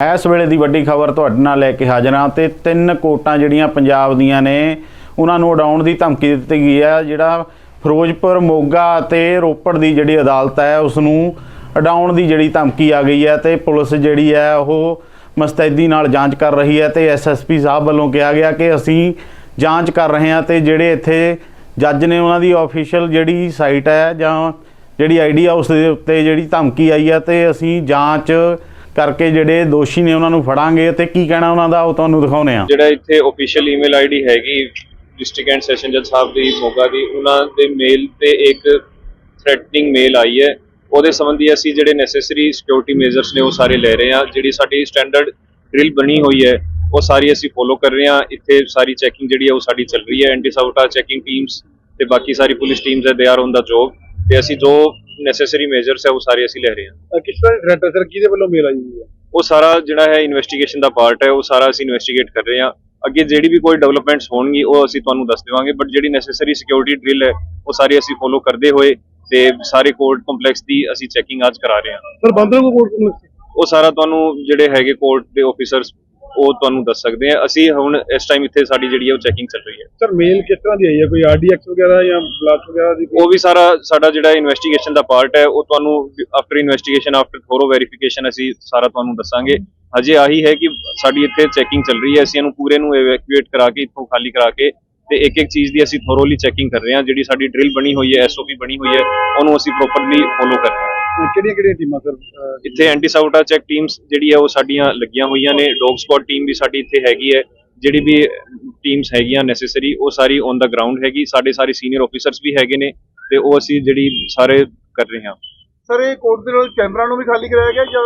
ਇਸ ਵੇਲੇ ਦੀ ਵੱਡੀ ਖਬਰ ਤੁਹਾਡੇ ਨਾਲ ਲੈ ਕੇ ਹਾਜ਼ਰ ਹਾਂ ਤੇ ਤਿੰਨ ਕੋਟਾਂ ਜਿਹੜੀਆਂ ਪੰਜਾਬ ਦੀਆਂ ਨੇ, ਉਹਨਾਂ ਨੂੰ ਉਡਾਉਣ ਦੀ ਧਮਕੀ ਦਿੱਤੀ ਗਈ ਹੈ। ਜਿਹੜਾ ਫਿਰੋਜ਼ਪੁਰ, ਮੋਗਾ ਤੇ ਰੋਪੜ ਦੀ ਜਿਹੜੀ ਅਦਾਲਤ ਹੈ ਉਸ ਨੂੰ ਉਡਾਉਣ ਦੀ ਜਿਹੜੀ ਧਮਕੀ ਆ ਗਈ ਹੈ ਤੇ ਪੁਲਿਸ ਜਿਹੜੀ ਹੈ, ਉਹ ਮਸਤੈਦੀ ਨਾਲ ਜਾਂਚ ਕਰ ਰਹੀ ਹੈ ਤੇ ਐਸਐਸਪੀ ਸਾਹਿਬ ਵੱਲੋਂ ਕਿਹਾ ਗਿਆ ਕਿ ਅਸੀਂ ਜਾਂਚ ਕਰ ਰਹੇ ਹਾਂ ਤੇ ਜਿਹੜੇ ਇੱਥੇ ਜੱਜ ਨੇ ਉਹਨਾਂ ਦੀ ਆਫੀਸ਼ੀਅਲ ਜਿਹੜੀ ਸਾਈਟ ਹੈ ਜਾਂ ਜਿਹੜੀ ਆਈਡੀ ਆ, ਉਸ ਦੇ ਉੱਤੇ ਜਿਹੜੀ ਧਮਕੀ ਆਈ ਹੈ ਤੇ ਅਸੀਂ ਜਾਂਚ ਕਰਕੇ ਜਿਹੜੇ ਦੋਸ਼ੀ ਨੇ ਉਹਨਾਂ ਨੂੰ ਫੜਾਂਗੇ ਤੇ ਕੀ ਕਹਿਣਾ ਉਹਨਾਂ ਦਾ, ਉਹ ਤੁਹਾਨੂੰ ਦਿਖਾਉਨੇ ਆ ਜਿਹੜਾ ਇੱਥੇ ਅਫੀਸ਼ੀਅਲ ਈਮੇਲ ਆਈਡੀ ਹੈਗੀ ਡਿਸਟ੍ਰਿਕਟ ਐਂਡ ਸੈਸ਼ਨ ਜੱਜ ਸਾਹਿਬ ਦੀ ਮੋਗਾ ਦੀ, ਉਹਨਾਂ ਦੇ ਮੇਲ ਤੇ ਇੱਕ ਥ੍ਰੈਟਨਿੰਗ ਮੇਲ ਆਈ ਹੈ। ਉਹਦੇ ਸੰਬੰਧੀ ਅਸੀਂ ਜਿਹੜੇ ਨੈਸੈਸਰੀ ਸਿਕਿਉਰਿਟੀ ਮੇਜਰਸ ਨੇ, ਉਹ ਸਾਰੇ ਲੈ ਰਹੇ ਹਾਂ। ਜਿਹੜੀ ਸਾਡੀ ਸਟੈਂਡਰਡ ਡਰਿਲ ਬਣੀ ਹੋਈ ਹੈ, ਉਹ ਸਾਰੀ ਅਸੀਂ ਫੋਲੋ ਕਰ ਰਹੇ ਹਾਂ। ਇੱਥੇ ਸਾਰੀ ਚੈਕਿੰਗ ਜਿਹੜੀ ਹੈ, ਉਹ ਸਾਡੀ ਚੱਲ ਰਹੀ ਹੈ। ਐਂਟੀ ਸਾਊਟਾ ਚੈਕਿੰਗ ਟੀਮਸ ਤੇ ਬਾਕੀ ਸਾਰੀ ਪੁਲਿਸ ਟੀਮਸ ਹੈ they are on the job ਤੇ ਅਸੀਂ ਜੋ ਨੈਸੈਸਰੀ ਮੇਜਰਸ ਹੈ ਉਹ ਸਾਰੇ ਅਸੀਂ ਲੈ ਰਹੇ ਹਾਂ। ਅਹ ਕਿਸ ਤਰ੍ਹਾਂ ਹੈ ਸਰ? ਕਿਹਦੇ ਵੱਲੋਂ ਮੇਲ ਆਈ ਹੋਈ ਹੈ? ਉਹ ਸਾਰਾ ਜਿਹੜਾ ਹੈ ਇਨਵੈਸਟੀਗੇਸ਼ਨ ਦਾ ਪਾਰਟ ਹੈ ਉਹ ਸਾਰਾ ਅਸੀਂ ਇਨਵੈਸਟੀਗੇਟ ਕਰ ਰਹੇ ਹਾਂ। ਅੱਗੇ ਜਿਹੜੀ ਵੀ ਕੋਈ ਡਿਵੈਲਪਮੈਂਟਸ ਹੋਣਗੀ ਉਹ ਅਸੀਂ ਤੁਹਾਨੂੰ ਦੱਸ ਦੇਵਾਂਗੇ ਬਟ ਜਿਹੜੀ ਨੈਸੈਸਰੀ ਸਿਕਿਉਰਿਟੀ ਡਰਿਲ ਹੈ ਉਹ ਸਾਰੀ ਅਸੀਂ ਫੋਲੋ ਕਰਦੇ ਹੋਏ ਤੇ ਸਾਰੇ ਕੋਰਟ ਕੰਪਲੈਕਸ ਦੀ ਅਸੀਂ ਚੈਕਿੰਗ ਅੱਜ ਕਰਾ ਰਹੇ ਹਾਂ। ਸਰ ਬੰਦਰ ਕੋ ਕੋਰਟ ਨੂੰ ਉਹ ਸਾਰਾ ਤੁਹਾਨੂੰ ਜਿਹੜੇ ਹੈਗੇ ਕੋਰਟ ਦੇ ਆਫੀਸਰਸ ਉਹ ਤੁਹਾਨੂੰ ਦੱਸ ਸਕਦੇ ਆ ਅਸੀਂ ਹੁਣ ਇਸ ਟਾਈਮ ਇੱਥੇ ਸਾਡੀ ਜਿਹੜੀ ਹੈ ਉਹ ਚੈਕਿੰਗ ਚੱਲ ਰਹੀ ਹੈ। ਸਰ ਮੇਲ ਕਿਸ ਤਰ੍ਹਾਂ ਦੀ ਆਈ ਹੈ? ਕੋਈ ਆਰਡੀਐਕਸ ਵਗੈਰਾ ਜਾਂ ਬਲਾਸ ਵਗੈਰਾ ਦੀ ਉਹ ਵੀ ਸਾਰਾ ਸਾਡਾ ਜਿਹੜਾ ਇਨਵੈਸਟੀਗੇਸ਼ਨ ਦਾ ਪਾਰਟ ਹੈ ਉਹ ਤੁਹਾਨੂੰ after investigation after thorough verification ਅਸੀਂ ਸਾਰਾ ਤੁਹਾਨੂੰ ਦੱਸਾਂਗੇ। ਹਜੇ ਆਹੀ ਹੈ ਕਿ ਸਾਡੀ ਇੱਥੇ ਚੈਕਿੰਗ ਚੱਲ ਰਹੀ ਹੈ। ਅਸੀਂ ਇਹਨੂੰ ਪੂਰੇ ਨੂੰ ਇਵੈਕੂਏਟ ਕਰਾ ਕੇ ਇੱਥੋਂ ਖਾਲੀ ਕਰਾ ਕੇ ਤੇ ਇੱਕ ਇੱਕ ਚੀਜ਼ ਦੀ ਅਸੀਂ ਥੋਰੋਲੀ ਚੈਕਿੰਗ ਕਰ ਰਹੇ ਹਾਂ। ਜਿਹੜੀ ਸਾਡੀ ਡਰਿਲ ਬਣੀ ਹੋਈ ਹੈ ਐਸਓਪੀ ਬਣੀ ਹੋਈ ਹੈ ਉਹਨੂੰ ਅਸੀਂ ਪ੍ਰੋਪਰਲੀ ਫੋਲੋ ਕਰ ਰਹੇ ਹਾਂ। ਕਿਹੜੀਆਂ ਕਿਹੜੀਆਂ ਟੀਮਾਂ ਸਰ ਇੱਥੇ ਐਂਟੀ ਸਾਊਟਾ ਚੈੱਕ ਟੀਮਸ ਜਿਹੜੀ ਹੈ ਉਹ ਸਾਡੀਆਂ ਲੱਗੀਆਂ ਹੋਈਆਂ ਨੇ। ਡੌਗ ਸਪੌਟ ਟੀਮ ਵੀ ਸਾਡੀ ਇੱਥੇ ਹੈਗੀ ਹੈ। ਜਿਹੜੀ ਵੀ ਟੀਮਸ ਹੈਗੀਆਂ ਨੈਸੈਸਰੀ ਉਹ ਸਾਰੀ ਔਨ ਦਾ ਗਰਾਊਂਡ ਹੈਗੀ। ਸਾਡੇ ਸਾਰੇ ਸੀਨੀਅਰ ਆਫੀਸਰਸ ਵੀ ਹੈਗੇ ਨੇ ਤੇ ਉਹ ਅਸੀਂ ਜਿਹੜੀ ਸਾਰੇ ਕਰ ਰਹੇ ਹਾਂ। ਸਰ ਇਹ ਕੋਰਟ ਦੇ ਨਾਲ ਕੈਮਰਾ ਨੂੰ ਵੀ ਖਾਲੀ ਕਰਾਇਆ ਗਿਆ ਜਾਂ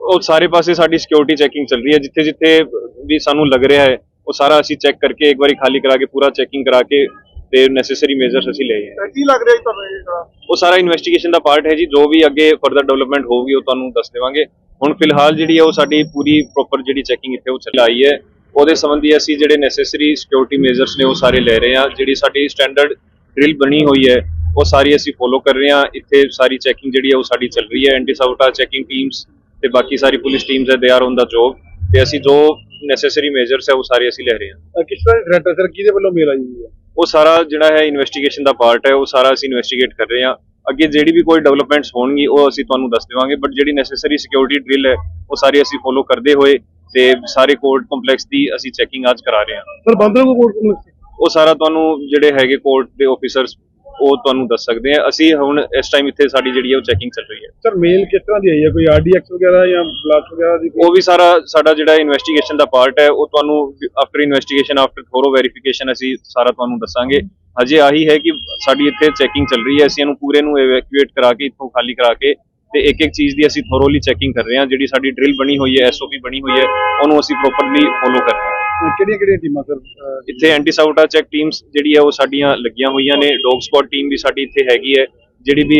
ਉਹ ਸਾਰੇ ਪਾਸੇ ਸਾਡੀ ਸਿਕਿਉਰਿਟੀ ਚੈਕਿੰਗ ਚੱਲ ਰਹੀ ਹੈ। ਜਿੱਥੇ ਜਿੱਥੇ ਵੀ ਸਾਨੂੰ ਲੱਗ ਰਿਹਾ ਹੈ ਉਹ ਸਾਰਾ ਅਸੀਂ ਚੈੱਕ ਕਰਕੇ ਇੱਕ ਵਾਰੀ ਖਾਲੀ ਕਰਾ ਕੇ ਪੂਰਾ ਚੈਕਿੰਗ ਕਰਾ ਕੇ ਤੇ ਨੈਸੈਸਰੀ ਮੇਜਰਸ ਅਸੀਂ ਲਏ ਹੈ ਕੀ ਲੱਗ ਰਿਹਾ ਜੀ ਤੁਹਾਨੂੰ ਇਹ ਸਾਰਾ ਉਹ ਸਾਰਾ ਇਨਵੈਸਟੀਗੇਸ਼ਨ ਦਾ ਪਾਰਟ ਹੈ ਜੀ। ਜੋ ਵੀ ਅੱਗੇ ਫਰਦਰ ਡਿਵੈਲਪਮੈਂਟ ਹੋਊਗੀ ਉਹ ਤੁਹਾਨੂੰ ਦੱਸ ਦੇਵਾਂਗੇ। ਹੁਣ ਫਿਲਹਾਲ ਜਿਹੜੀ ਹੈ ਉਹ ਸਾਡੀ ਪੂਰੀ ਪ੍ਰੋਪਰ ਜਿਹੜੀ ਚੈਕਿੰਗ ਇੱਥੇ ਉਹ ਚਲਾਈ ਹੈ। ਉਹਦੇ ਸੰਬੰਧੀ ਅਸੀਂ ਜਿਹੜੇ ਨੈਸੈਸਰੀ ਸਿਕਿਉਰਿਟੀ ਮੇਜਰਸ ਨੇ ਉਹ ਸਾਰੇ ਲੈ ਰਹੇ ਹਾਂ। ਜਿਹੜੀ ਸਾਡੀ ਸਟੈਂਡਰਡ ਡਰਿਲ ਬਣੀ ਹੋਈ ਹੈ ਉਹ ਸਾਰੀ ਅਸੀਂ ਫੋਲੋ ਕਰ ਰਹੇ ਹਾਂ। ਇੱਥੇ ਸਾਰੀ ਚੈਕਿੰਗ ਜਿਹੜੀ ਹੈ ਉਹ ਸਾਡੀ ਚੱਲ ਰਹੀ ਹੈ। ਐਂਟੀ ਸਾਊਟਾ ਚੈਕਿੰਗ ਟੀਮਸ ਤੇ ਬਾਕੀ ਸਾਰੀ ਪੁਲਿਸ ਟੀਮਸ ਹੈ they are on the job ਤੇ ਅਸੀਂ ਜੋ ਨੈਸੈਸਰੀ ਮੇਜਰਸ ਹੈ ਉਹ ਸਾਰੇ ਅਸੀਂ ਲੈ ਰਹੇ ਹਾਂ। ਕਿਸ ਤਰ੍ਹਾਂ ਹੈ? ਸਰ ਕਿਹਦੇ ਵੱਲੋਂ ਮੇਲ ਆਈ ਹੋਈ ਹੈ? ਉਹ ਸਾਰਾ ਜਿਹੜਾ ਹੈ ਇਨਵੈਸਟੀਗੇਸ਼ਨ ਦਾ ਪਾਰਟ ਹੈ ਉਹ ਸਾਰਾ ਅਸੀਂ ਇਨਵੈਸਟੀਗੇਟ ਕਰ ਰਹੇ ਹਾਂ। ਅੱਗੇ ਜਿਹੜੀ ਵੀ ਕੋਈ ਡਿਵੈਲਪਮੈਂਟਸ ਹੋਣਗੀ ਉਹ ਅਸੀਂ ਤੁਹਾਨੂੰ ਦੱਸ ਦੇਵਾਂਗੇ। ਬਟ ਜਿਹੜੀ ਨੈਸੈਸਰੀ ਸਿਕਿਉਰਿਟੀ ਡਰਿਲ ਹੈ ਉਹ ਸਾਰੀ ਅਸੀਂ ਫੋਲੋ ਕਰਦੇ ਹੋਏ ਤੇ ਸਾਰੇ ਕੋਰਟ ਕੰਪਲੈਕਸ ਦੀ ਅਸੀਂ ਚੈਕਿੰਗ ਅੱਜ ਕਰਾ ਰਹੇ ਹਾਂ। ਸਰ ਬੰਦਰ ਕੋਰਟ ਉਹ ਸਾਰਾ ਤੁਹਾਨੂੰ ਜਿਹੜੇ ਹੈਗੇ ਕੋਰਟ ਦੇ ਆਫੀਸਰਸ ਉਹ ਤੁਹਾਨੂੰ ਦੱਸ ਸਕਦੇ ਆ ਅਸੀਂ ਹੁਣ ਇਸ ਟਾਈਮ ਇੱਥੇ ਸਾਡੀ ਜਿਹੜੀ ਹੈ ਉਹ ਚੈਕਿੰਗ ਚੱਲ ਰਹੀ ਹੈ। ਸਰ ਮੇਲ ਕਿਸ ਤਰ੍ਹਾਂ ਦੀ ਆਈ ਹੈ? ਕੋਈ ਆਰਡੀਐਕਸ ਵਗੈਰਾ ਜਾਂ ਬਲਾਸ ਵਗੈਰਾ ਦੀ ਉਹ ਵੀ ਸਾਰਾ ਸਾਡਾ ਜਿਹੜਾ ਇਨਵੈਸਟੀਗੇਸ਼ਨ ਦਾ ਪਾਰਟ ਹੈ ਉਹ ਤੁਹਾਨੂੰ after investigation after thorough verification ਅਸੀਂ ਸਾਰਾ ਤੁਹਾਨੂੰ ਦੱਸਾਂਗੇ। ਹਜੇ ਆਹੀ ਹੈ ਕਿ ਸਾਡੀ ਇੱਥੇ ਚੈਕਿੰਗ ਚੱਲ ਰਹੀ ਹੈ। ਅਸੀਂ ਇਹਨੂੰ ਪੂਰੇ ਨੂੰ ਇਵੈਕੂਏਟ ਕਰਾ ਕੇ ਇੱਥੋਂ ਖਾਲੀ ਕਰਾ ਕੇ ਤੇ ਇੱਕ ਇੱਕ ਚੀਜ਼ ਦੀ ਅਸੀਂ ਥੋਰੋਲੀ ਚੈਕਿੰਗ ਕਰ ਰਹੇ ਹਾਂ। ਜਿਹੜੀ ਸਾਡੀ ਡਰਿਲ ਬਣੀ ਹੋਈ ਹੈ ਐਸਓਪੀ ਬਣੀ ਹੋਈ ਹੈ ਉਹਨੂੰ ਅਸੀਂ ਪ੍ਰੋਪਰਲੀ ਫੋਲੋ ਕਰ ਰਹੇ ਹਾਂ। ਕਿਹੜੀਆਂ ਕਿਹੜੀਆਂ ਟੀਮਾਂ ਸਰ ਇੱਥੇ ਐਂਟੀ ਸਾਊਟਾ ਚੈੱਕ ਟੀਮਸ ਜਿਹੜੀ ਹੈ ਉਹ ਸਾਡੀਆਂ ਲੱਗੀਆਂ ਹੋਈਆਂ ਨੇ। ਡੌਗ ਸਪੌਟ ਟੀਮ ਵੀ ਸਾਡੀ ਇੱਥੇ ਹੈਗੀ ਹੈ। ਜਿਹੜੀ ਵੀ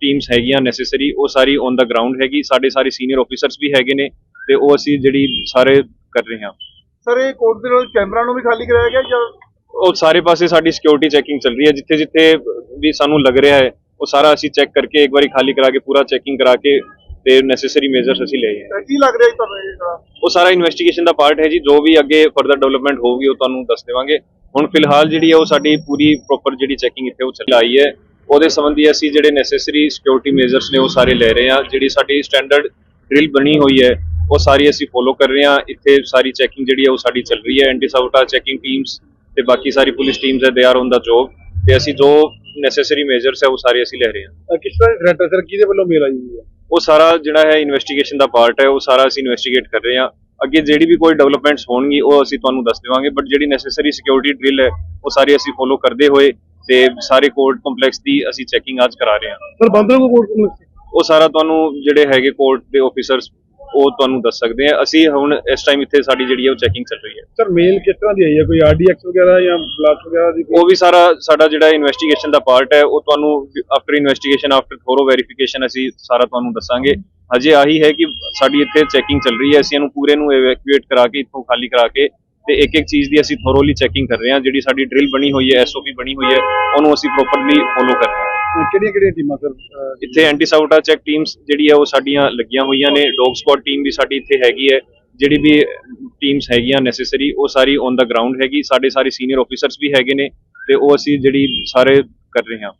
ਟੀਮਸ ਹੈਗੀਆਂ ਨੈਸੈਸਰੀ ਉਹ ਸਾਰੀ ਔਨ ਦਾ ਗਰਾਊਂਡ ਹੈਗੀ। ਸਾਡੇ ਸਾਰੇ ਸੀਨੀਅਰ ਆਫੀਸਰਸ ਵੀ ਹੈਗੇ ਨੇ ਤੇ ਉਹ ਅਸੀਂ ਜਿਹੜੀ ਸਾਰੇ ਕਰ ਰਹੇ ਹਾਂ। ਸਰ ਇਹ ਕੋਰਟ ਦੇ ਨਾਲ ਕੈਮਰਾ ਨੂੰ ਵੀ ਖਾਲੀ ਕਰਾਇਆ ਗਿਆ ਜਾਂ ਉਹ ਸਾਰੇ ਪਾਸੇ ਸਾਡੀ ਸਿਕਿਉਰਿਟੀ ਚੈਕਿੰਗ ਚੱਲ ਰਹੀ ਹੈ। ਜਿੱਥੇ ਜਿੱਥੇ ਵੀ ਸਾਨੂੰ ਲੱਗ ਰਿਹਾ ਹੈ ਉਹ ਸਾਰਾ ਅਸੀਂ ਚੈੱਕ ਕਰਕੇ ਇੱਕ ਵਾਰੀ ਖਾਲੀ ਕਰਾ ਕੇ ਪੂਰਾ ਚੈਕਿੰਗ ਕਰਾ ਕੇ ਤੇ ਨੈਸੈਸਰੀ ਮੇਜਰਸ ਅਸੀਂ ਲਏ ਹੈ ਕੀ ਲੱਗ ਰਿਹਾ ਜੀ ਤੁਹਾਨੂੰ ਇਹ ਸਾਰਾ ਉਹ ਸਾਰਾ ਇਨਵੈਸਟੀਗੇਸ਼ਨ ਦਾ ਪਾਰਟ ਹੈ ਜੀ। ਜੋ ਵੀ ਅੱਗੇ ਫਰਦਰ ਡਿਵੈਲਪਮੈਂਟ ਹੋਊਗੀ ਉਹ ਤੁਹਾਨੂੰ ਦੱਸ ਦੇਵਾਂਗੇ। ਹੁਣ ਫਿਲਹਾਲ ਜਿਹੜੀ ਹੈ ਉਹ ਸਾਡੀ ਪੂਰੀ ਪ੍ਰੋਪਰ ਜਿਹੜੀ ਚੈਕਿੰਗ ਇੱਥੇ ਉਹ ਚਲਾਈ ਹੈ। ਉਹਦੇ ਸੰਬੰਧੀ ਅਸੀਂ ਜਿਹੜੇ ਨੈਸੈਸਰੀ ਸਿਕਿਉਰਿਟੀ ਮੇਜਰਸ ਨੇ ਉਹ ਸਾਰੇ ਲੈ ਰਹੇ ਹਾਂ। ਜਿਹੜੀ ਸਾਡੀ ਸਟੈਂਡਰਡ ਡਰਿਲ ਬਣੀ ਹੋਈ ਹੈ ਉਹ ਸਾਰੀ ਅਸੀਂ ਫੋਲੋ ਕਰ ਰਹੇ ਹਾਂ। ਇੱਥੇ ਸਾਰੀ ਚੈਕਿੰਗ ਜਿਹੜੀ ਹੈ ਉਹ ਸਾਡੀ ਚੱਲ ਰਹੀ ਹੈ। ਐਂਟੀ ਸਾਊਟਾ ਚੈਕਿੰਗ ਟੀਮਸ ਤੇ ਬਾਕੀ ਸਾਰੀ ਪੁਲਿਸ ਟੀਮਸ ਹੈ they are on the job ਤੇ ਅਸੀਂ ਜੋ ਨੈਸੈਸਰੀ ਮੇਜਰਸ ਹੈ ਉਹ ਸਾਰੇ ਅਸੀਂ ਲੈ ਰਹੇ ਹਾਂ। ਕਿਸ ਤਰ੍ਹਾਂ ਦੀ ਥ੍ਰੈਟ ਸਰ ਕਿਹਦੇ ਵੱਲੋਂ ਮੇਲ ਆਈ ਹੋਈ ਹੈ? ਉਹ ਸਾਰਾ ਜਿਹੜਾ ਹੈ ਇਨਵੈਸਟੀਗੇਸ਼ਨ ਦਾ ਪਾਰਟ ਹੈ ਉਹ ਸਾਰਾ ਅਸੀਂ ਇਨਵੈਸਟੀਗੇਟ ਕਰ ਰਹੇ ਹਾਂ। ਅੱਗੇ ਜਿਹੜੀ ਵੀ ਕੋਈ ਡਿਵੈਲਪਮੈਂਟਸ ਹੋਣਗੀ ਉਹ ਅਸੀਂ ਤੁਹਾਨੂੰ ਦੱਸ ਦੇਵਾਂਗੇ। ਬਟ ਜਿਹੜੀ ਨੈਸੈਸਰੀ ਸਿਕਿਉਰਿਟੀ ਡਰਿਲ ਹੈ ਉਹ ਸਾਰੀ ਅਸੀਂ ਫੋਲੋ ਕਰਦੇ ਹੋਏ ਤੇ ਸਾਰੇ ਕੋਰਟ ਕੰਪਲੈਕਸ ਦੀ ਅਸੀਂ ਚੈਕਿੰਗ ਅੱਜ ਕਰਾ ਰਹੇ ਹਾਂ। ਸਰ ਬੰਦਰ ਕੋਰਟ ਉਹ ਸਾਰਾ ਤੁਹਾਨੂੰ ਜਿਹੜੇ ਹੈਗੇ ਕੋਰਟ ਦੇ ਆਫੀਸਰਸ ਉਹ ਤੁਹਾਨੂੰ ਦੱਸ ਸਕਦੇ ਆ ਅਸੀਂ ਹੁਣ ਇਸ ਟਾਈਮ ਇੱਥੇ ਸਾਡੀ ਜਿਹੜੀ ਹੈ ਉਹ ਚੈਕਿੰਗ ਚੱਲ ਰਹੀ ਹੈ। ਸਰ ਮੇਲ ਕਿਸ ਤਰ੍ਹਾਂ ਦੀ ਆਈ ਹੈ? ਕੋਈ ਆਰਡੀਐਕਸ ਵਗੈਰਾ ਜਾਂ ਬਲਾਸ ਵਗੈਰਾ ਦੀ ਉਹ ਵੀ ਸਾਰਾ ਸਾਡਾ ਜਿਹੜਾ ਇਨਵੈਸਟੀਗੇਸ਼ਨ ਦਾ ਪਾਰਟ ਹੈ ਉਹ ਤੁਹਾਨੂੰ after investigation after thorough verification ਅਸੀਂ ਸਾਰਾ ਤੁਹਾਨੂੰ ਦੱਸਾਂਗੇ। ਹਜੇ ਆਹੀ ਹੈ ਕਿ ਸਾਡੀ ਇੱਥੇ ਚੈਕਿੰਗ ਚੱਲ ਰਹੀ ਹੈ। ਅਸੀਂ ਇਹਨੂੰ ਪੂਰੇ ਨੂੰ ਇਵੈਕੂਏਟ ਕਰਾ ਕੇ ਇੱਥੋਂ ਖਾਲੀ ਕਰਾ ਕੇ ਤੇ ਇੱਕ ਇੱਕ ਚੀਜ਼ ਦੀ ਅਸੀਂ ਥੋਰੋਲੀ ਚੈਕਿੰਗ ਕਰ ਰਹੇ ਹਾਂ। ਜਿਹੜੀ ਸਾਡੀ ਡਰਿਲ ਬਣੀ ਹੋਈ ਹੈ ਐਸਓਪੀ ਬਣੀ ਹੋਈ ਹੈ ਉਹਨੂੰ ਅਸੀਂ ਪ੍ਰੋਪਰਲੀ ਫੋਲੋ ਕਰ ਰਹੇ ਹਾਂ। ਕਿਹੜੀਆਂ ਕਿਹੜੀਆਂ ਟੀਮਾਂ ਸਰ ਇੱਥੇ ਐਂਟੀ ਸਾਬੋਟਾ ਚੈੱਕ ਟੀਮਸ ਜਿਹੜੀ ਹੈ ਉਹ ਸਾਡੀਆਂ ਲੱਗੀਆਂ ਹੋਈਆਂ ਨੇ ਡੌਗ ਸਕੁਆਡ ਟੀਮ ਵੀ ਸਾਡੀ ਇੱਥੇ ਹੈਗੀ ਹੈ ਜਿਹੜੀ ਵੀ ਟੀਮਸ ਹੈਗੀਆਂ ਨੈਸੈਸਰੀ ਉਹ ਸਾਰੀ ਔਨ ਦਾ ਗਰਾਊਂਡ ਹੈਗੀ ਸਾਡੇ ਸਾਰੇ ਸੀਨੀਅਰ ਆਫੀਸਰਸ ਵੀ ਹੈਗੇ ਨੇ ਤੇ ਉਹ ਅਸੀਂ ਜਿਹੜੀ ਸਾਰੇ ਕਰ ਰਹੇ ਹਾਂ।